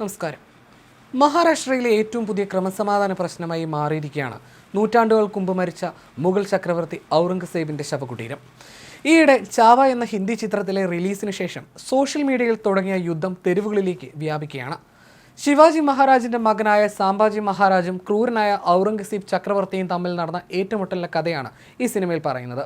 നമസ്കാരം. മഹാരാഷ്ട്രയിലെ ഏറ്റവും പുതിയ ക്രമസമാധാന പ്രശ്നമായി മാറിയിരിക്കുകയാണ്. നൂറ്റാണ്ടുകൾക്ക് മുമ്പ് മരിച്ച മുഗൾ ചക്രവർത്തി ഔറംഗസേബിന്റെ ശവകുടീരം. ഈയിടെ ചാവ എന്ന ഹിന്ദി ചിത്രത്തിലെ റിലീസിന് ശേഷം സോഷ്യൽ മീഡിയയിൽ തുടങ്ങിയ യുദ്ധം തെരുവുകളിലേക്ക് വ്യാപിക്കുകയാണ്. ശിവാജി മഹാരാജിന്റെ മകനായ സാംബാജി മഹാരാജും ക്രൂരനായ ഔറംഗസീബ് ചക്രവർത്തിയും തമ്മിൽ നടന്ന ഏറ്റുമുട്ടലിന്റെ കഥയാണ് ഈ സിനിമയിൽ പറയുന്നത്.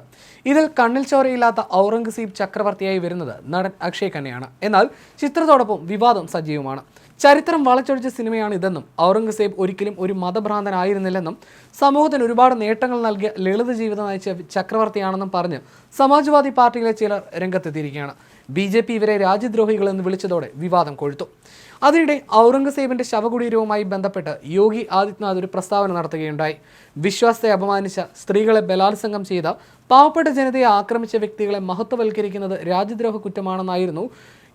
ഇതിൽ കണ്ണിൽ ചോരയില്ലാത്ത ഔറംഗസീബ് ചക്രവർത്തിയായി വരുന്നത് നടൻ അക്ഷയ് ഖന്നയാണ് എന്നാൽ ചിത്രത്തോടൊപ്പം വിവാദം സജീവമാണ്. ചരിത്രം വളച്ചൊടിച്ച സിനിമയാണ് ഇതെന്നും ഔറംഗസേബ് ഒരിക്കലും ഒരു മതഭ്രാന്തനായിരുന്നില്ലെന്നും സമൂഹത്തിന് ഒരുപാട് നേട്ടങ്ങൾ നൽകിയ ലളിത ജീവിതം നയിച്ച ചക്രവർത്തിയാണെന്നും പറഞ്ഞ് സമാജ്വാദി പാർട്ടിയിലെ ചിലർ രംഗത്തെത്തിയിരിക്കുകയാണ്. ബി ജെ പി ഇവരെ രാജ്യദ്രോഹികളെന്ന് വിളിച്ചതോടെ വിവാദം കൊഴുത്തു. അതിനിടെ ഔറംഗസേബിന്റെ ശവകുടീരവുമായി ബന്ധപ്പെട്ട് യോഗി ആദിത്യനാഥ് ഒരു പ്രസ്താവന നടത്തുകയുണ്ടായി. വിശ്വാസത്തെ അപമാനിച്ച സ്ത്രീകളെ ബലാത്സംഗം ചെയ്ത പാവപ്പെട്ട ജനതയെ ആക്രമിച്ച വ്യക്തികളെ മഹത്വവൽക്കരിക്കുന്നത് രാജ്യദ്രോഹ കുറ്റമാണെന്നായിരുന്നു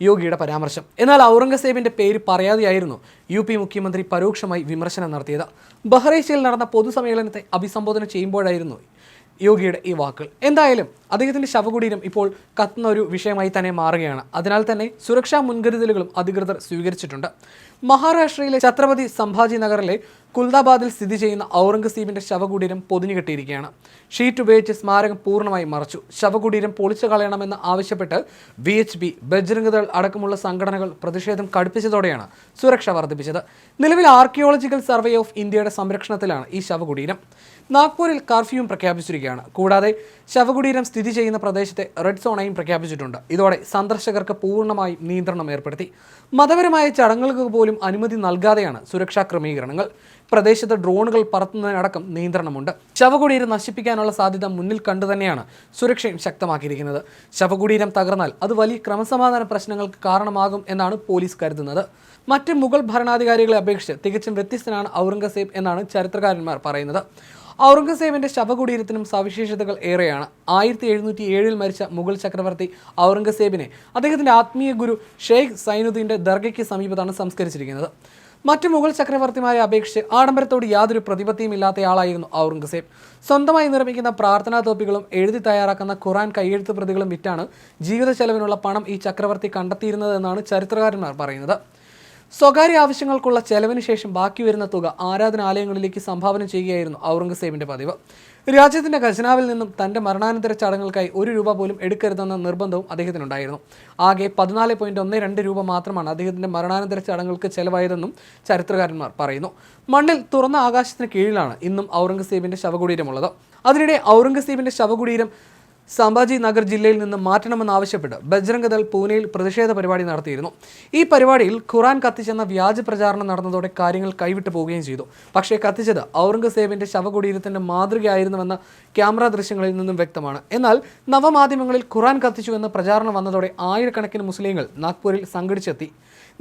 യോഗിയുടെ പരാമർശം. എന്നാൽ ഔറംഗസേബിന്റെ പേര് പറയാതെയായിരുന്നു യു പി മുഖ്യമന്ത്രി പരോക്ഷമായി വിമർശനം നടത്തിയത്. ബഹ്റൈച്ചയിൽ നടന്ന പൊതുസമ്മേളനത്തെ അഭിസംബോധന ചെയ്യുമ്പോഴായിരുന്നു യോഗിയുടെ ഈ വാക്കുകൾ. എന്തായാലും അദ്ദേഹത്തിന്റെ ശവകുടീരം ഇപ്പോൾ കത്തുന്ന ഒരു വിഷയമായി തന്നെ മാറുകയാണ്. അതിനാൽ തന്നെ സുരക്ഷാ മുൻകരുതലുകളും അധികൃതർ സ്വീകരിച്ചിട്ടുണ്ട്. മഹാരാഷ്ട്രയിലെ ഛത്രപതി സംഭാജി നഗറിലെ കുൽദാബാദിൽ സ്ഥിതി ചെയ്യുന്ന ഔറംഗസീബിന്റെ ശവകുടീരം പൊതിഞ്ഞുകെട്ടിയിരിക്കുകയാണ് ഷീറ്റ് ഉപയോഗിച്ച് സ്മാരകം പൂർണമായി മറച്ചു. ശവകുടീരം പൊളിച്ചു കളയണമെന്ന് ആവശ്യപ്പെട്ട് വി എച്ച് പി ബജ്രംഗദൾ അടക്കമുള്ള സംഘടനകൾ പ്രതിഷേധം കടുപ്പിച്ചതോടെയാണ് സുരക്ഷ വർദ്ധിപ്പിച്ചത്. നിലവിൽ ആർക്കിയോളജിക്കൽ സർവേ ഓഫ് ഇന്ത്യയുടെ സംരക്ഷണത്തിലാണ് ഈ ശവകുടീരം. നാഗ്പൂരിൽ കർഫ്യൂവും പ്രഖ്യാപിച്ചിരിക്കുകയാണ്. കൂടാതെ ശവകുടീരം സ്ഥിതി ചെയ്യുന്ന പ്രദേശത്തെ റെഡ് സോണായും പ്രഖ്യാപിച്ചിട്ടുണ്ട്. ഇതോടെ സന്ദർശകർക്ക് പൂർണമായും നിയന്ത്രണം ഏർപ്പെടുത്തി. മതപരമായ ചടങ്ങുകൾക്ക് പോലും അനുമതി നൽകാതെയാണ് സുരക്ഷാ ക്രമീകരണങ്ങൾ. പ്രദേശത്ത് ഡ്രോണുകൾ പറത്തുന്നതിനടക്കം നിയന്ത്രണമുണ്ട്. ശവകുടീരം നശിപ്പിക്കാനുള്ള സാധ്യത മുന്നിൽ കണ്ടു തന്നെയാണ് സുരക്ഷയും ശക്തമാക്കിയിരിക്കുന്നത്. ശവകുടീരം തകർന്നാൽ അത് വലിയ ക്രമസമാധാന പ്രശ്നങ്ങൾക്ക് കാരണമാകും എന്നാണ് പോലീസ് കരുതുന്നത്. മറ്റ് മുഗൾ ഭരണാധികാരികളെ അപേക്ഷിച്ച് തികച്ചും വ്യത്യസ്തനാണ് ഔറംഗസേബ് എന്നാണ് ചരിത്രകാരന്മാർ പറയുന്നത്. ഔറംഗസേബിന്റെ ശവകുടീരത്തിനും സവിശേഷതകൾ ഏറെയാണ്. ആയിരത്തി എഴുന്നൂറ്റി ഏഴിൽ മരിച്ച മുഗൾ ചക്രവർത്തി ഔറംഗസേബിനെ അദ്ദേഹത്തിന്റെ ആത്മീയ ഗുരു ഷെയ്ഖ് സൈനുദ്ദീന്റെ ദർഗയ്ക്ക് സമീപത്താണ് സംസ്കരിച്ചിരിക്കുന്നത്. മറ്റു മുഗൾ ചക്രവർത്തിമാരെ അപേക്ഷിച്ച് ആഡംബരത്തോട് യാതൊരു പ്രതിപത്തിയും ഇല്ലാത്തയാളായിരുന്നു ഔറംഗസേബ്. സ്വന്തമായി നിർമ്മിക്കുന്ന പ്രാർത്ഥനാ തോപ്പികളും എഴുതി തയ്യാറാക്കുന്ന ഖുറാൻ കൈയെഴുത്ത് പ്രതികളും വിറ്റാണ് ജീവിത ചെലവിനുള്ള പണം ഈ ചക്രവർത്തി കണ്ടെത്തിയിരുന്നതെന്നാണ് ചരിത്രകാരന്മാർ പറയുന്നത്. സ്വകാര്യ ആവശ്യങ്ങൾക്കുള്ള ചെലവിന് ശേഷം ബാക്കി വരുന്ന തുക ആരാധനാലയങ്ങളിലേക്ക് സംഭാവന ചെയ്യുകയായിരുന്നു ഔറംഗസേബിന്റെ പതിവ്. രാജ്യത്തിന്റെ ഖജനാവിൽ നിന്നും തന്റെ മരണാനന്തര ചടങ്ങുകൾക്കായി ഒരു രൂപ പോലും എടുക്കരുതെന്ന നിർബന്ധവും അദ്ദേഹത്തിനുണ്ടായിരുന്നു. ആകെ പതിനാല് പോയിന്റ് ഒന്ന് രണ്ട് രൂപ മാത്രമാണ് അദ്ദേഹത്തിന്റെ മരണാനന്തര ചടങ്ങുകൾക്ക് ചെലവായതെന്നും ചരിത്രകാരന്മാർ പറയുന്നു. മണ്ണിൽ തുറന്ന ആകാശത്തിന് കീഴിലാണ് ഇന്നും ഔറംഗസേബിന്റെ ശവകുടീരമുള്ളത്. അതിനിടെ ഔറംഗസേബിന്റെ ശവകുടീരം സംഭാജി നഗർ ജില്ലയിൽ നിന്ന് മാറ്റണമെന്നാവശ്യപ്പെട്ട് ബജ്രംഗദൾ പൂനെയിൽ പ്രതിഷേധ പരിപാടി നടത്തിയിരുന്നു. ഈ പരിപാടിയിൽ ഖുറാൻ കത്തിച്ചെന്ന വ്യാജ പ്രചാരണം നടന്നതോടെ കാര്യങ്ങൾ കൈവിട്ടു പോവുകയും ചെയ്തു. പക്ഷേ കത്തിച്ചത് ഔറംഗസേബിന്റെ ശവകുടീരത്തിന്റെ മാതൃകയായിരുന്നുവെന്ന ക്യാമറ ദൃശ്യങ്ങളിൽ നിന്നും വ്യക്തമാണ്. എന്നാൽ നവമാധ്യമങ്ങളിൽ ഖുറാൻ കത്തിച്ചു എന്ന പ്രചാരണം വന്നതോടെ ആയിരക്കണക്കിന് മുസ്ലിങ്ങൾ നാഗ്പൂരിൽ സംഘടിച്ചെത്തി.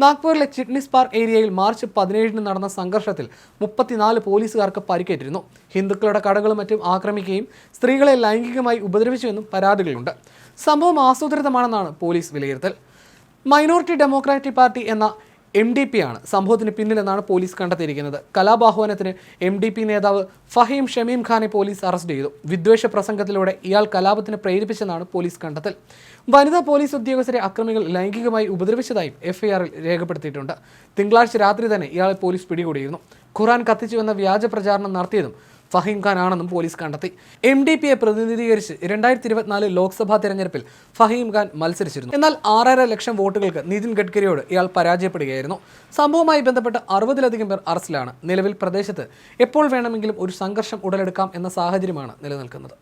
നാഗ്പൂരിലെ ചിറ്റ്നിസ് പാർക്ക് ഏരിയയിൽ മാർച്ച് പതിനേഴിന് നടന്ന സംഘർഷത്തിൽ മുപ്പത്തിനാല് പോലീസുകാർക്ക് പരിക്കേറ്റിരുന്നു. ഹിന്ദുക്കളുടെ കടകളും മറ്റും ആക്രമിക്കുകയും സ്ത്രീകളെ ലൈംഗികമായി ഉപദ്രവിച്ചുവെന്നും പരാതികളുണ്ട്. സംഭവം ആസൂത്രിതമാണെന്നാണ് പോലീസ് വിലയിരുത്തൽ. മൈനോറിറ്റി ഡെമോക്രാറ്റിക് പാർട്ടി എന്ന എം ഡി പി ആണ്. സംഭവത്തിന് പിന്നിലെന്നാണ് പോലീസ് കണ്ടെത്തിയിരിക്കുന്നത്. കലാപാഹ്വാനത്തിന് എം ഡി പി നേതാവ് ഫഹീം ഷമീം ഖാനെ പോലീസ് അറസ്റ്റ് ചെയ്തു. വിദ്വേഷ പ്രസംഗത്തിലൂടെ ഇയാൾ കലാപത്തിന് പ്രേരിപ്പിച്ചെന്നാണ് പോലീസ് കണ്ടെത്തൽ. വനിതാ പോലീസ് ഉദ്യോഗസ്ഥരെ അക്രമികൾ ലൈംഗികമായി ഉപദ്രവിച്ചതായും എഫ്ഐആറിൽ രേഖപ്പെടുത്തിയിട്ടുണ്ട്. തിങ്കളാഴ്ച രാത്രി തന്നെ ഇയാളെ പോലീസ് പിടികൂടിയിരുന്നു. ഖുറാൻ കത്തിച്ചുവെന്ന വ്യാജ പ്രചാരണം നടത്തിയതും ഫഹീം ഖാൻ ആണെന്നും പോലീസ് കണ്ടെത്തി. എം ഡി പിയെ പ്രതിനിധീകരിച്ച് രണ്ടായിരത്തി ഇരുപത്തിനാല് ലോക്സഭാ തെരഞ്ഞെടുപ്പിൽ ഫഹീം ഖാൻ മത്സരിച്ചിരുന്നു. എന്നാൽ ആറര ലക്ഷം വോട്ടുകൾക്ക് നിതിൻ ഗഡ്കരിയോട് ഇയാൾ പരാജയപ്പെടുകയായിരുന്നു. സംഭവവുമായി ബന്ധപ്പെട്ട് അറുപതിലധികം പേർ അറസ്റ്റിലാണ്. നിലവിൽ പ്രദേശത്ത് എപ്പോൾ വേണമെങ്കിലും ഒരു സംഘർഷം ഉടലെടുക്കാം എന്ന സാഹചര്യമാണ് നിലനിൽക്കുന്നത്.